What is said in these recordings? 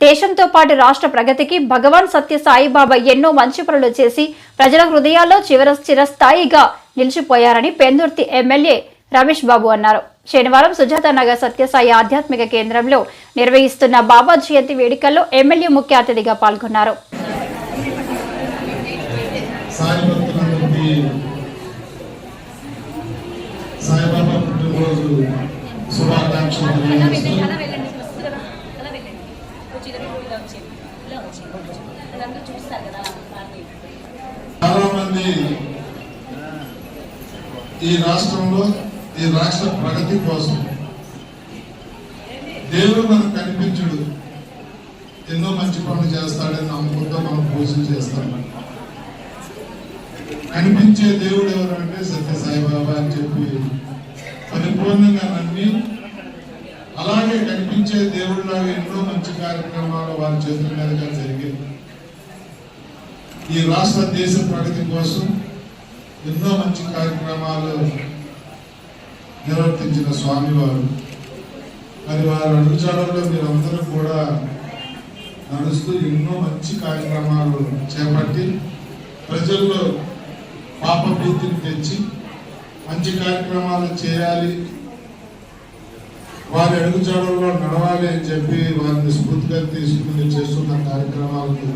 దేశంతో పాటు రాష్ట్ర ప్రగతికి భగవాన్ సత్య సాయిబాబా ఎన్నో మంచి పనులు చేసి ప్రజల హృదయాల్లో చివర చిరస్థాయిగా నిలిచిపోయారని పెందుర్తి ఎమ్మెల్యే రమేష్ బాబు అన్నారు. శనివారం సుజాత నగర్ సత్యసాయి ఆధ్యాత్మిక కేంద్రంలో నిర్వహిస్తున్న బాబా జయంతి వేడుకల్లో ఎమ్మెల్యే ముఖ్య అతిథిగా పాల్గొన్నారు. సాయిబాబా పుట్టినరోజు చాలా మంది ఈ రాష్ట్రంలో ఈ రాష్ట్ర ప్రగతి కోసం దేవుడు మనకు కనిపించడు. ఎన్నో మంచి పనులు చేస్తాడని నమ్ముకుంటూ మనం పూజలు చేస్తాం. కనిపించే దేవుడు ఎవరంటే సత్య సాయిబాబా అని చెప్పి పరిపూర్ణంగా నమ్మి అలాగే కనిపించే దేవుడిలాగా ఎన్నో మంచి కార్యక్రమాలు వారి చేతుల మీదుగా జరిగింది ఈ రాష్ట్ర దేశ ప్రగతి కోసం ఎన్నో మంచి కార్యక్రమాలు నిర్వర్తించిన స్వామివారు. మరి వారి అడుగుజాడల్లో మీరందరూ కూడా నడుస్తూ ఎన్నో మంచి కార్యక్రమాలు చేపట్టి ప్రజల్లో పాప భీతిని తెచ్చి మంచి కార్యక్రమాలు చేయాలి వారి అడుగుజాడల్లో నడవాలి అని చెప్పి వారిని స్ఫూర్తిగా తీసుకుని చేస్తున్న కార్యక్రమాలకు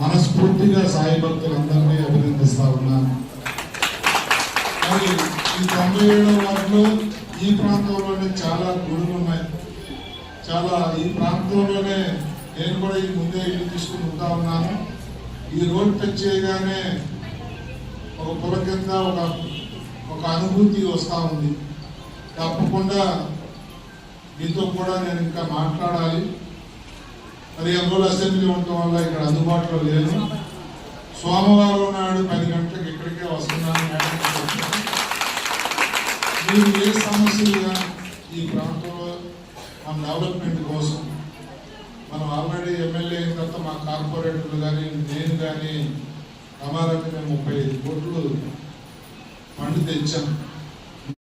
మనస్ఫూర్తిగా సాయి భక్తులందరినీ అభినందిస్తా ఉన్నాను మరి ఈ తొంభై ఏడవ వారిలో ఈ ప్రాంతంలోనే చాలా గుడులు ఉన్నాయి. చాలా ఈ ప్రాంతంలోనే నేను కూడా ఈ ముందే ఇల్లు తీసుకుని ఉంటా ఉన్నాను. ఈ రోడ్ టచ్ చేయగానే ఒక పులకింద ఒక ఒక అనుభూతి వస్తూ ఉంది. తప్పకుండా మీతో కూడా నేను ఇంకా మాట్లాడాలి. మరి అందులో అసెంబ్లీ ఉండటం వల్ల ఇక్కడ అందుబాటులో లేదు. సోమవారం నాడు పది గంటలకు ఇక్కడికే వస్తున్నాను మీరు ఏ సమస్యలుగా ఈ ప్రాంతంలో మన డెవలప్మెంట్ కోసం మనం ఆల్రెడీ ఎమ్మెల్యే అయిన తర్వాత మా కార్పొరేటర్లు కానీ నేను కానీ రమారమి మేము ముప్పై ఐదు కోట్లు ఫండ్ తెచ్చాం.